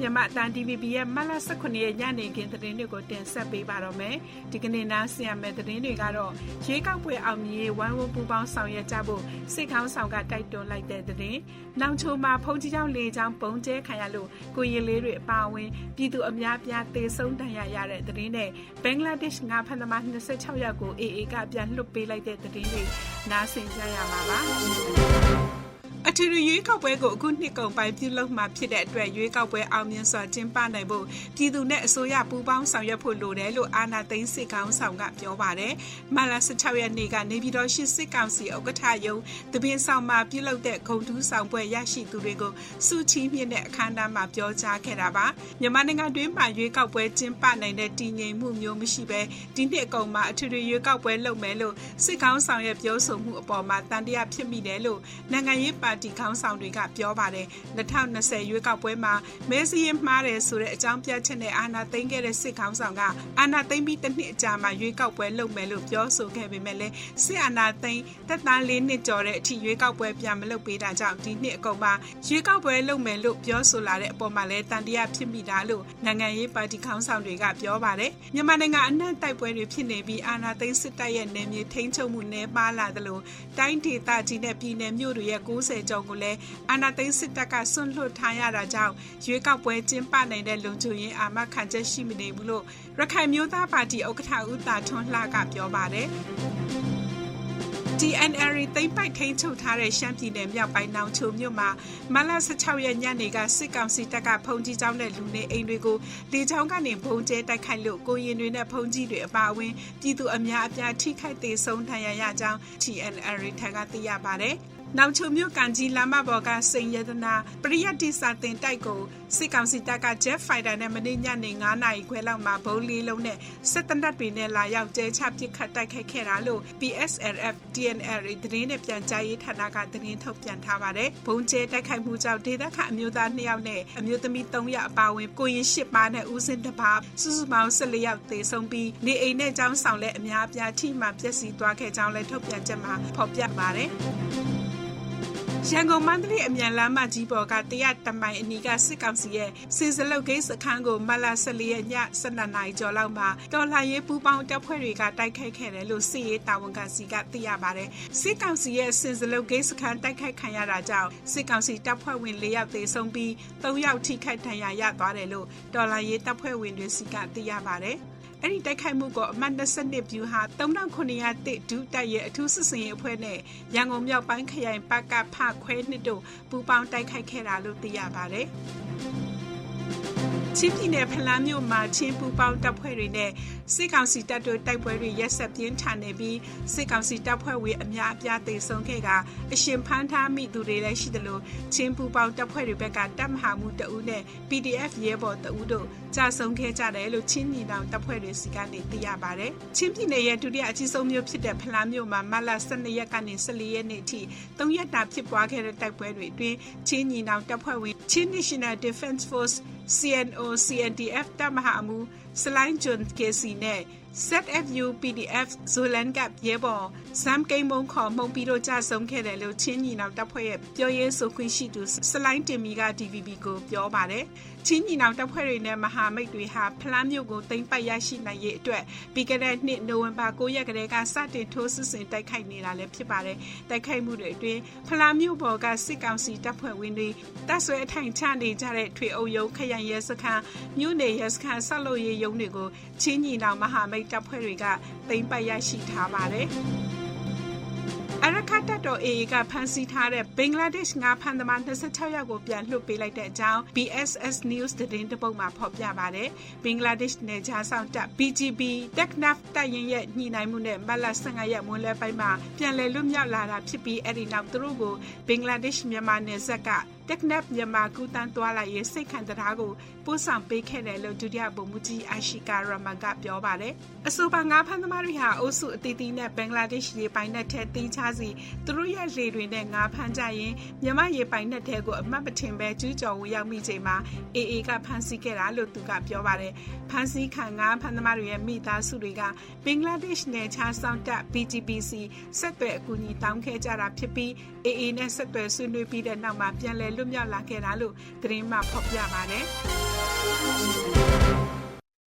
မြန်မာအတန် DVB ရဲ့မလ18ရက်ညနေခင်းသတင်းတွေကိုတင်ဆက်ပေးပါတော့မယ်။ဒီကနေ့နားဆင်ရမယ့်သတင်းတွေကတော့ရွေးကောက်ပွဲအောင်မြင်ရေးဝိုင်းဝန်းပူးပေါင်းဆောင်ရွက်ကြဖို့စစ်ခေါင်းဆောင်ကတိုက်တွန်းလိုက်တဲ့သတင်း။နောင်ချိုမှာဖုန်ကြီးကျောင်းလေကျောင်းပုံကျဲခံရလို့ကိုရင်လေးတွေအပါအဝင်ပြည်သူအများပြားသေဆုံးဒဏ်ရာရတဲ့သတင်းနဲ့ဘင်္ဂလားဒေ့ရှ်ငါဖန်သမား26ယောက်ကို AA ကပြန်လွှတ်ပေးလိုက်တဲ့သတင်းတွေနားဆင်ကြရမှာပါ။ အထူးရွေးကောက်ပွဲကိုအခုနှစ်ကုန်ပိုင်းပြုလုပ်မှာဖြစ်တဲ့အတွက်ရွေးကောက်ပွဲအောင်မြင်စွာကျင်းပနိုင်ဖို့ပြည်သူနဲ့အစိုးရပူးပေါင်းဆောင်ရွက်ဖို့လိုတယ်လို့အာဏာသိမ်းစစ်ကောင်ဆောင်ကပြောပါတယ်။မလ16ရက်နေ့ကနေပြည်တော်ရှိစစ်ကောင်စီဥက္ကဋ္ဌယုံတပင်းဆောင်မှာပြုလုပ်တဲ့ဂုံတူးဆောင်ပွဲရရှိသူတွေကိုစုချီးမြှင့်တဲ့အခမ်းအနားမှာပြောကြားခဲ့တာပါ။မြန်မာနိုင်ငံတွင်းမှာရွေးကောက်ပွဲကျင်းပနိုင်တဲ့တည်ငြိမ်မှုမျိုးမရှိဘဲဒီနှစ်အကုန်မှာအထူးရွေးကောက်ပွဲလုပ်မယ်လို့စစ်ကောင်ဆောင်ရဲ့ပြောဆိုမှုအပေါ်မှာတန်တရားဖြစ်မိတယ်လို့နိုင်ငံရေးပါတီခေါင်းဆောင်တွေကပြောပါတယ်2020ရွေးကောက်ပွဲမှာမဲစရင်မှားတယ်ဆိုတဲ့အကြောင်းပြချက်နဲ့အာဏာသိမ်းခဲ့တဲ့စစ်ခေါင်းဆောင်ကအာဏာသိမ်းပြီးတစ်နှစ်အကြာမှာရွေးကောက်ပွဲလုပ်မယ်လို့ပြောဆိုခဲ့ပေမဲ့လည်းစစ်အာဏာသိမ်းတက်သား၄နှစ်ကျော်တဲ့အထိရွေးကောက်ပွဲပြန်မလုပ်ပေးတာကြောင့်ဒီနှစ်အကုန်မှာရွေးကောက်ပွဲလုပ်မယ်လို့ပြောဆိုလာတဲ့အပေါ်မှာလည်းတန်တရားဖြစ်မိတာလို့နိုင်ငံရေးပါတီခေါင်းဆောင်တွေကပြောပါတယ်မြန်မာနိုင်ငံအနှံ့တိုက်ပွဲတွေဖြစ်နေပြီးအာဏာသိမ်းစစ်တပ်ရဲ့နယ်မြေထိန်းချုပ်မှုနှဲပါလာသလိုတိုင်းဒေသကြီးနဲ့ပြည်နယ်မြို့တွေရဲ့90ကျော်ကိုလည်းအာဏာသိမ်းစစ်တပ်ကဆွန့်လွတ်ထားရတာကြောင့်ရွေးကောက်ပွဲကျင်းပနိုင်တဲ့လုံခြုံရေးအာမခံချက်ရှိမနေဘူးလို့ရခိုင်မျိုးသားပါတီဥက္ကဋ္ဌဦးတာထွန်းလှကပြောပါတယ်။ DNR သိမ့်ပိုက်ထိန်ချုပ်ထားတဲ့ရှမ်းပြည်နယ်မြောက်ပိုင်းနောင်ချိုမြို့မှာမလ16ရက်ညနေကစစ်ကောင်စီတပ်ကဖုန်ကြီးကျောင်းနဲ့လူနေအိမ်တွေကိုလေကြောင်းကနေဘုံကျဲတိုက်ခိုက်လို့ကိုရင်တွေနဲ့ဖုန်ကြီးတွေအပါအဝင်ပြည်သူအများအပြားထိခိုက်သေးဆုံးထဏ်ရာရကြောင်း TNR ထံကသိရပါတယ်။ နောက်ချုံမြို့ကန်ကြီးလမ်းမပေါ်ကစိန်ရတနာပရိယတ်တိစာတင်တိုက်ကိုစစ်ကောင်စီတပ်က Jet Fighter နဲ့မနေ့ညနေ9နာရီခွဲလောက်မှာဘုံလေးလုံးနဲ့စစ်တနတ်တွေနဲ့လာရောက်ကျဲချပစ်ခတ်တိုက်ခိုက်ခဲ့တာလို့ PSLF TNL သတင်းနဲ့ပြန်ကြားရေးဌာနကသတင်းထုတ်ပြန်ထားပါတယ်။ဘုံကျဲတိုက်ခိုက်မှုကြောင့်ဒေသခံအမျိုးသား2ယောက်နဲ့အမျိုးသမီး3ယောက်အပါအဝင်ကိုရင်8ပါးနဲ့ဦးစင်းတစ်ပါးစုစုပေါင်း14ယောက်သေဆုံးပြီးနေအိမ်နဲ့ကျောင်းဆောင်လည်းအများအပြားထိမှပျက်စီးသွားခဲ့ကြောင်းလည်းထုတ်ပြန်ချက်မှာဖော်ပြပါတယ်။ ရန်ကုန်မန္တလေးအမြန်လမ်းမကြီးပေါ်ကတရတမိုင်အနီးကစစ်ကောင်စီရဲ့စင်စလုတ်ဂိတ်စခန်းကိုမလ14ရက်ည12နာရီကျော်လောက်မှာတော်လှန်ရေးပူးပေါင်းတပ်ဖွဲ့တွေကတိုက်ခိုက်ခဲ့တယ်လို့စစ်ရေးတာဝန်ခံစီကသိရပါတယ်။စစ်ကောင်စီရဲ့စင်စလုတ်ဂိတ်စခန်းတိုက်ခိုက်ခံရတာကြောင့်စစ်ကောင်စီတပ်ဖွဲ့ဝင်၄ယောက်သေဆုံးပြီး၃ယောက်ထိခိုက်ဒဏ်ရာရသွားတယ်လို့တော်လှန်ရေးတပ်ဖွဲ့ဝင်တွေစီကသိရပါတယ်။ အဲ့ဒီတိုက်ခိုက်မှုကိုအမှတ်22ဗျူဟာ3900တိဒုတပ်ရဲ့အထူးစစ်စင်ရေးအဖွဲ့နဲ့ရန်ကုန်မြောက်ပိုင်းခရိုင်ပကဖခွဲနှစ်တို့ပူးပေါင်းတိုက်ခိုက်ခဲ့တာလို့သိရပါတယ်။ ချင်းပြည်နယ်ဖလန်းမြို့မှာချင်းပူပေါင်းတပ်ဖွဲ့တွေနဲ့စစ်ကောင်စီတပ်တို့တိုက်ပွဲတွေရက်ဆက်ပြင်းထန်နေပြီးစစ်ကောင်စီတပ်ဖွဲ့ဝင်အများအပြားသေဆုံးခဲ့ကအရှင်ဖမ်းထားမိသူတွေလည်းရှိတယ်လို့ချင်းပူပေါင်းတပ်ဖွဲ့တွေဘက်ကတပ်မဟာမှုတအူးနဲ့ PDF ရဲဘော်တအူးတို့ကြာဆုံးခဲ့ကြတယ်လို့ချင်းညီနောင်တပ်ဖွဲ့တွေစီကနေသိရပါတယ်။ချင်းပြည်နယ်ရဲ့ဒုတိယအကြီးဆုံးမြို့ဖြစ်တဲ့ဖလန်းမြို့မှာမလ12ရက်ကနေ14ရက်နေ့ထိ3ရက်တာဖြစ်ပွားခဲ့တဲ့တိုက်ပွဲတွေအတွင်းချင်းညီနောင်တပ်ဖွဲ့ဝင်ချင်း National Defense Force CNO CNDF တပ်မဟာမူစလိုင်းဂျွန်ကေစီနဲ့ ZFU PDF ဇိုလန်ကပ်ရဲဘော်စမ်ကိန်မုံခေါ်မှုံပြီးတော့ကြဆုံးခဲ့တယ်လို့ချင်းညီနောင်တပ်ဖွဲ့ရဲ့ပြောရေးဆိုခွင့်ရှိသူစလိုင်းတင်မီက DVB ကိုပြောပါတယ်ချင်းညီနောင်တပ်ဖွဲ့တွေနဲ့မဟာမိတ်တွေဟာဖလန်းမြို့ကိုသိမ်းပိုက်ရရှိနိုင်ရေးအတွက်ပြီးခဲ့တဲ့နှစ်နိုဝင်ဘာ9ရက်ကလေးကစတင်ထိုးစစ်ဆင်တိုက်ခိုက်နေတာလည်းဖြစ်ပါတယ်တိုက်ခိုက်မှုတွေအတွင်းဖလန်းမြို့ပေါ်ကစစ်ကောင်စီတပ်ဖွဲ့ဝင်တွေတပ်ဆွဲအထိုင်ချနေကြတဲ့ထွေအုပ်ရုံးခရိုင်ရဲစခန်းမြို့နယ်ရဲစခန်းဆောက်လုပ်ရေးရုံးတွေကို ချင်းညီနောင်မဟာမိတ်တပ်ဖွဲ့တွေကသိမ်းပိုက်ရရှိထားပါတယ်။ အရခတ်တပ်တော် AA ကဖမ်းဆီးထားတဲ့ဘင်္ဂလားဒေ့ရှ်ငါဖမ်းသမား26ယောက်ကိုပြန်လွှတ်ပေးလိုက်တဲ့အကြောင်း BSS News သတင်းတပုတ်မှာဖော်ပြပါတယ်။ဘင်္ဂလားဒေ့ရှ်နယ်ခြားဆောင်တပ် BGB Teknaf တပ်ရင်းရဲ့ညှိနှိုင်းမှုနဲ့မလ15ရက်မွန်းလယ်ပိုင်းမှာပြန်လည်လွတ်မြောက်လာတာဖြစ်ပြီးအဲ့ဒီနောက်သူတို့ကိုဘင်္ဂလားဒေ့ရှ်မြန်မာနယ်စပ်ကတက်နက်မြန်မာကူတန်းသွားလာရေးစိတ်ခံတရားကိုပို့ဆောင်ပေးခဲ့တယ်လို့ဒုတိယဗိုလ်မှူးကြီးအာရှိကာရမန်ကပြောပါတယ်။အဆိုပါငါးဖမ်းသမားတွေဟာအုပ်စုအသီးသီးနဲ့ဘင်္ဂလားဒေ့ရှ်ရေပိုင်နက်ထဲတင်းချစစီသူတို့ရဲ့လေတွေနဲ့ငါးဖမ်းကြရင်မြမရေပိုင်နဲ့တဲကိုအမှတ်ပထင်ပဲကျူးကျော်ဝင်ရောက်မိချိန်မှာအေအေကဖမ်းဆီးခဲ့တာလို့သူကပြောပါတယ်ဖမ်းဆီးခံငါးဖမ်းသမားတွေရဲ့မိသားစုတွေကဘင်္ဂလားဒေ့ရှ်နယ်ခြားဆောင်တပ် BGPC ဆက်သွယ်အကူအညီတောင်းခဲ့ကြတာဖြစ်ပြီးအေအေနဲ့ဆက်သွယ်ဆွေးနွေးပြီးတဲ့နောက်မှာပြန်လည်လွတ်မြောက်လာခဲ့တာလို့သတင်းမှဖော်ပြပါတယ်